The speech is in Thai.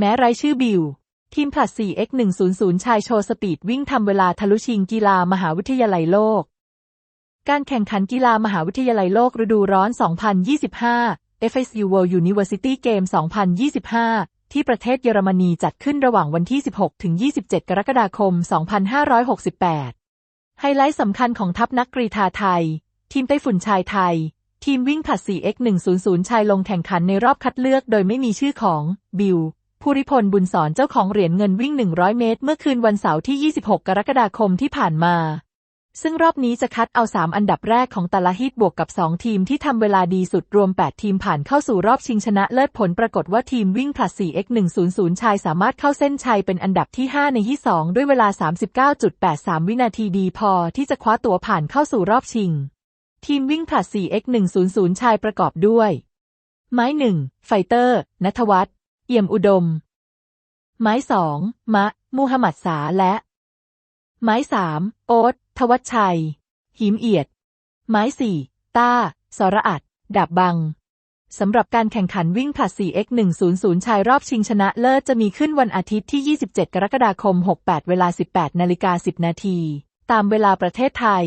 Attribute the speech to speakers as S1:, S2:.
S1: แม้ไร้ชื่อบิวทีมผลัด 4x100 ชายโชว์สปีดวิ่งทำเวลาทะลุชิงกีฬามหาวิทยาลัยโลก การแข่งขันกีฬามหาวิทยาลัยโลกฤดูร้อน 2025 FSU World University Game 2025 ที่ประเทศเยอรมนีจัดขึ้นระหว่างวันที่ 16 ถึง 27 กรกฎาคม 2568 ไฮไลท์สำคัญของทัพนักกรีฑาไทย ทีมไต้ฝุ่นชายไทยทีมวิ่งผลัด 4x100 ชายลงแข่งขันในรอบคัดเลือกโดยไม่มีชื่อของ บิล ภูริพลบุญสอนเจ้าของเหรียญเงินวิ่ง 100 เมตร เมื่อคืนวันเสาร์ที่ 26 กรกฎาคมที่ผ่านมา ซึ่งรอบนี้จะคัดเอา 3 อันดับแรกของแต่ละฮีทบวกกับ 2 ทีมที่ทำเวลาดีสุดรวม 8 ทีมผ่านเข้าสู่รอบชิงชนะเลิศผลปรากฏว่าทีมวิ่งผลัด 4x100 ชายสามารถเข้าเส้นชัยเป็นอันดับที่ 5 ในที่2ด้วยเวลา 39.83 วินาทีดีพอที่จะคว้าตั๋วผ่านเข้าสู่รอบชิง ทีมวิ่งผลัด 4x100 ชายประกอบด้วย ไม้1ไฟเตอร์นัทวัฒน์ เอี่ยมอุดม ไม้สองมะ มูฮัมหมัดสาและ ไม้สามโอ๊ตทวัชชัย หิมเอียด ไม้สี่ต้า สระอัด ดาบบัง สำหรับการแข่งขันวิ่งผลัด 4x100 ชายรอบชิงชนะเลิศจะมีขึ้นวันอาทิตย์ที่ 27 กรกฎาคม 68 เวลา 18 นาฬิกา 10 นาที ตามเวลาประเทศไทย